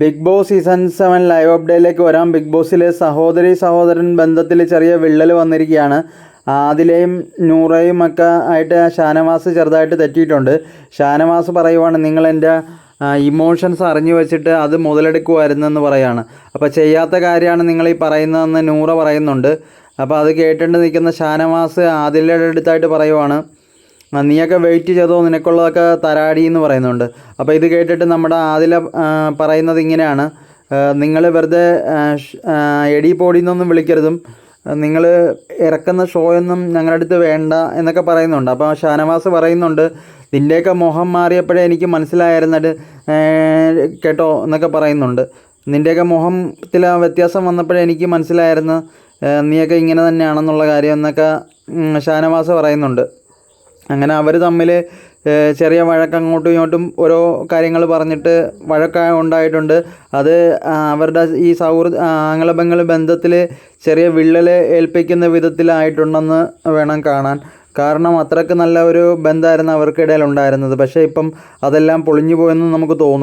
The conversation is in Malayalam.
Bigg Boss season seven live അപ്ഡേറ്റിലേക്ക് വരാം. ബിഗ് ബോസിലെ സഹോദരി സഹോദരൻ ബന്ധത്തിൽ ചെറിയ വിള്ളൽ വന്നിരിക്കുകയാണ്. ആദിലെയും നൂറയും ഒക്കെ ആയിട്ട് ഷാനവാസ് ചെറുതായിട്ട് തെറ്റിയിട്ടുണ്ട്. ഷാനവാസ് പറയുവാണ് നിങ്ങൾ എന്റെ ഇമോഷൻസ് അറിഞ്ഞു വെച്ചിട്ട് അത് മുതലെടുക്കുമായിരുന്നെന്ന് പറയാണ്. അപ്പോൾ ചെയ്യാത്ത കാര്യമാണ് നിങ്ങൾ ഈ പറയുന്നതെന്ന് നൂറ പറയുന്നുണ്ട്. അപ്പോൾ അത് കേട്ടിട്ട് നിൽക്കുന്ന ഷാനവാസ് ആദിലയുടെ അടുത്തായിട്ട് പറയുവാണ് നീയൊക്കെ വെയിറ്റ് ചെയ്തോ? നിനക്കുള്ളതൊക്കെ തരാടി എന്ന് പറയുന്നുണ്ട്. അപ്പോൾ ഇത് കേട്ടിട്ട് നമ്മുടെ ആദില പറയുന്നത് ഇങ്ങനെയാണ്. നിങ്ങൾ വെറുതെ എടി പോടിന്നൊന്നും വിളിക്കരുതും. നിങ്ങൾ ഇറക്കുന്ന ഷോയൊന്നും ഞങ്ങളുടെ അടുത്ത് വേണ്ട എന്നൊക്കെ പറയുന്നുണ്ട്. അപ്പോൾ ഷാനവാസ് പറയുന്നുണ്ട് നിന്റെയൊക്കെ മുഖം മാറിയപ്പോഴേ എനിക്ക് മനസ്സിലായിരുന്നത് കേട്ടോ? എന്നൊക്കെ പറയുന്നുണ്ട്. നിന്റെയൊക്കെ മുഖത്തിൽ ആ വ്യത്യാസം വന്നപ്പോഴേ എനിക്ക് മനസ്സിലായിരുന്നു നീയൊക്കെ ഇങ്ങനെ തന്നെയാണെന്നുള്ള കാര്യം എന്നൊക്കെ ഷാനവാസ് പറയുന്നുണ്ട്. അങ്ങനെ അവർ തമ്മിൽ ചെറിയ വഴക്ക് അങ്ങോട്ടും ഇങ്ങോട്ടും ഓരോ കാര്യങ്ങൾ പറഞ്ഞിട്ട് വഴക്ക ഉണ്ടായിട്ടുണ്ട്. അത് അവരുടെ ഈ സൗഹൃദ ആംഗളബംഗൾ ബന്ധത്തിൽ ചെറിയ വിള്ളൽ ഏൽപ്പിക്കുന്ന വിധത്തിലായിട്ടുണ്ടെന്ന് വേണം കാണാൻ. കാരണം അത്രയ്ക്ക് നല്ല ഒരു ബന്ധമായിരുന്നു അവർക്കിടയിൽ ഉണ്ടായിരുന്നത് പക്ഷേ ഇപ്പം അതെല്ലാം പൊളിഞ്ഞു പോയെന്ന് നമുക്ക് തോന്നുന്നു.